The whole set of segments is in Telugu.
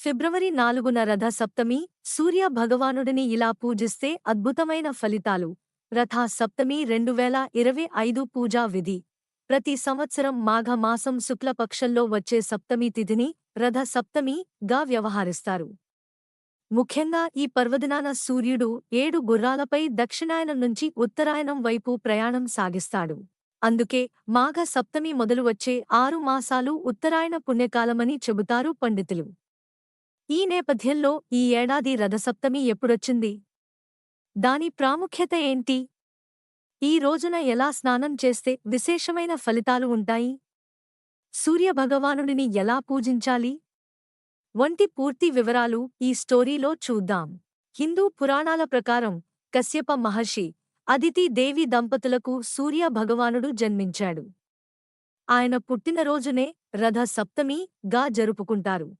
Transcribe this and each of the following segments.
ఫిబ్రవరి నాలుగున రథ సప్తమి సూర్య భగవానుడిని ఇలా పూజిస్తే అద్భుతమైన ఫలితాలు. రథ సప్తమి రెండు వేల ఇరవై ఐదు పూజా విధి. ప్రతి సంవత్సరం మాఘ మాసం శుక్లపక్షంలో వచ్చే సప్తమి తిథిని రథ సప్తమి గా వ్యవహరిస్తారు. ముఖ్యంగా ఈ పర్వదినాన సూర్యుడు ఏడు గుర్రాలపై దక్షిణాయనం నుంచి ఉత్తరాయణం వైపు ప్రయాణం సాగిస్తాడు. అందుకే మాఘ సప్తమి మొదలు వచ్చే ఆరు మాసాలు ఉత్తరాయణ పుణ్యకాలమని చెబుతారు పండితులు. ఈ నేపథ్యంలో ఈ ఏడాది రథసప్తమి ఎప్పుడొచ్చింది? దాని ప్రాముఖ్యత ఏంటి? ఈ రోజున ఎలా స్నానం చేస్తే విశేషమైన ఫలితాలు ఉంటాయి? సూర్యభగవానుడిని ఎలా పూజించాలి? వంటి పూర్తి వివరాలు ఈ స్టోరీలో చూద్దాం. హిందూ పురాణాల ప్రకారం కశ్యప మహర్షి అదితి దేవి దంపతులకు సూర్య భగవానుడు జన్మించాడు. ఆయన పుట్టినరోజునే రథ సప్తమి గా జరుపుకుంటారు.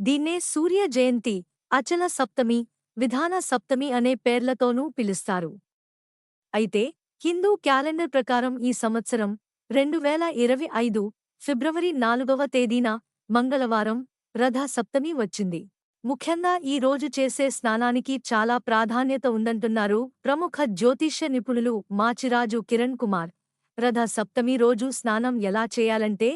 దీన్నే సూర్య జయంతి అచల సప్తమి విధాన సప్తమి అనే పేర్లతోనూ పిలుస్తారు. అయితే హిందూ క్యాలెండర్ ప్రకారం ఈ సంవత్సరం రెండు వేల ఇరవై ఐదు ఫిబ్రవరి నాలుగవ తేదీన మంగళవారం రథ సప్తమి వచ్చింది. ముఖ్యంగా ఈ రోజు చేసే స్నానానికి చాలా ప్రాధాన్యత ఉందంటున్నారు ప్రముఖ జ్యోతిష్య నిపుణులు మాచిరాజు కిరణ్ కుమార్. రథ సప్తమి రోజు స్నానం ఎలా చేయాలంటే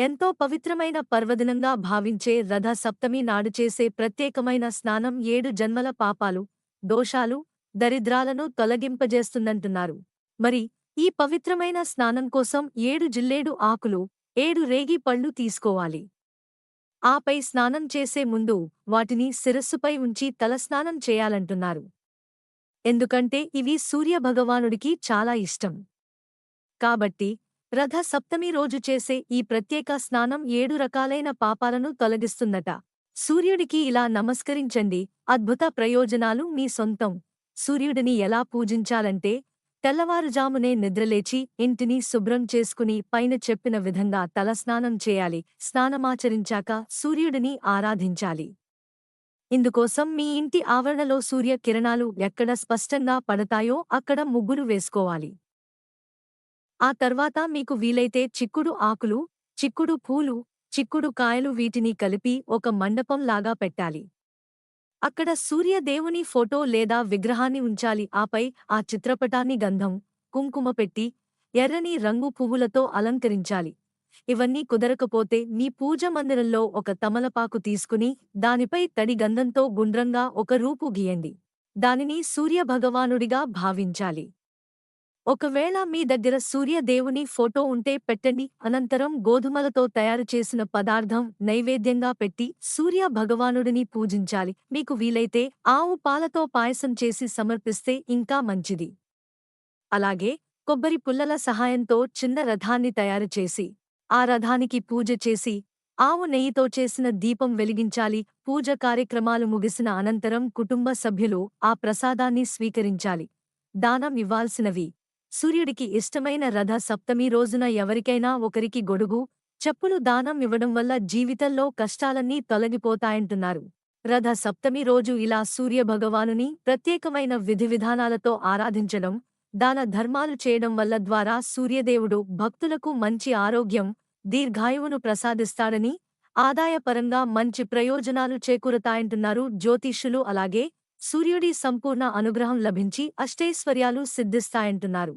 ఎంతో పవిత్రమైన పర్వదినంగా భావించే రథ సప్తమి నాడు చేసే ప్రత్యేకమైన స్నానం ఏడు జన్మల పాపాలు దోషాలు దరిద్రాలను తొలగింపజేస్తుందంటున్నారు. మరి ఈ పవిత్రమైన స్నానం కోసం ఏడు జిల్లేడు ఆకులు ఏడు రేగి పళ్ళు తీసుకోవాలి. ఆపై స్నానం చేసే ముందు వాటిని శిరస్సుపై ఉంచి తలస్నానం చేయాలంటున్నారు. ఎందుకంటే ఇవి సూర్యభగవానుడికి చాలా ఇష్టం. కాబట్టి రథ సప్తమి రోజు చేసే ఈ ప్రత్యేక స్నానం ఏడు రకాలైన పాపాలను తొలగిస్తుందట. సూర్యుడికి ఇలా నమస్కరించండి. అద్భుత ప్రయోజనాలు మీ సొంతం. సూర్యుడిని ఎలా పూజించాలంటే తెల్లవారుజామునే నిద్రలేచి ఇంటిని శుభ్రం చేసుకుని పైన చెప్పిన విధంగా తలస్నానం చేయాలి. స్నానమాచరించాక సూర్యుడిని ఆరాధించాలి. ఇందుకోసం మీ ఇంటి ఆవరణలో సూర్య కిరణాలు ఎక్కడ స్పష్టంగా పడతాయో అక్కడ ముగ్గురు వేసుకోవాలి. ఆ తర్వాత మీకు వీలైతే చిక్కుడు ఆకులు చిక్కుడు పూలు చిక్కుడు కాయలు వీటిని కలిపి ఒక మండపంలాగా పెట్టాలి. అక్కడ సూర్యదేవుని ఫోటో లేదా విగ్రహాన్ని ఉంచాలి. ఆపై ఆ చిత్రపటాన్ని గంధం కుంకుమ పెట్టి ఎర్రని రంగు పువ్వులతో అలంకరించాలి. ఇవన్నీ కుదరకపోతే మీ పూజ మందిరంలో ఒక తమలపాకు తీసుకుని దానిపై తడి గంధంతో గుండ్రంగా ఒక రూపు గీయండి. దానిని సూర్యభగవానుడిగా భావించాలి. ఒకవేళ మీ దగ్గర సూర్యదేవుని ఫోటో ఉంటే పెట్టండి. అనంతరం గోధుమలతో తయారు చేసిన పదార్థం నైవేద్యంగా పెట్టి సూర్య భగవానుడిని పూజించాలి. మీకు వీలైతే ఆవు పాలతో పాయసం చేసి సమర్పిస్తే ఇంకా మంచిది. అలాగే కొబ్బరి పుల్లల సహాయంతో చిన్న రథాన్ని తయారు చేసి ఆ రథానికి పూజ చేసి ఆవు నెయ్యితో చేసిన దీపం వెలిగించాలి. పూజ కార్యక్రమాలు ముగిసిన అనంతరం కుటుంబ సభ్యులు ఆ ప్రసాదాన్ని స్వీకరించాలి. దానం ఇవ్వాల్సినవి సూర్యుడికి ఇష్టమైన రథ సప్తమి రోజున ఎవరికైనా ఒకరికి గొడుగు చెప్పులు దానం ఇవ్వడం వల్ల జీవితంలో కష్టాలన్నీ తొలగిపోతాయంటున్నారు. రథ సప్తమి రోజు ఇలా సూర్యభగవానుని ప్రత్యేకమైన విధి విధానాలతో ఆరాధించడం దాన ధర్మాలు చేయడం వల్ల ద్వారా సూర్యదేవుడు భక్తులకు మంచి ఆరోగ్యం దీర్ఘాయువును ప్రసాదిస్తాడని ఆదాయపరంగా మంచి ప్రయోజనాలు చేకూరతాయంటున్నారు జ్యోతిష్యులు. అలాగే సూర్యుడి సంపూర్ణ అనుగ్రహం లభించి అష్టైశ్వర్యాలు సిద్ధిస్తాయంటున్నారు.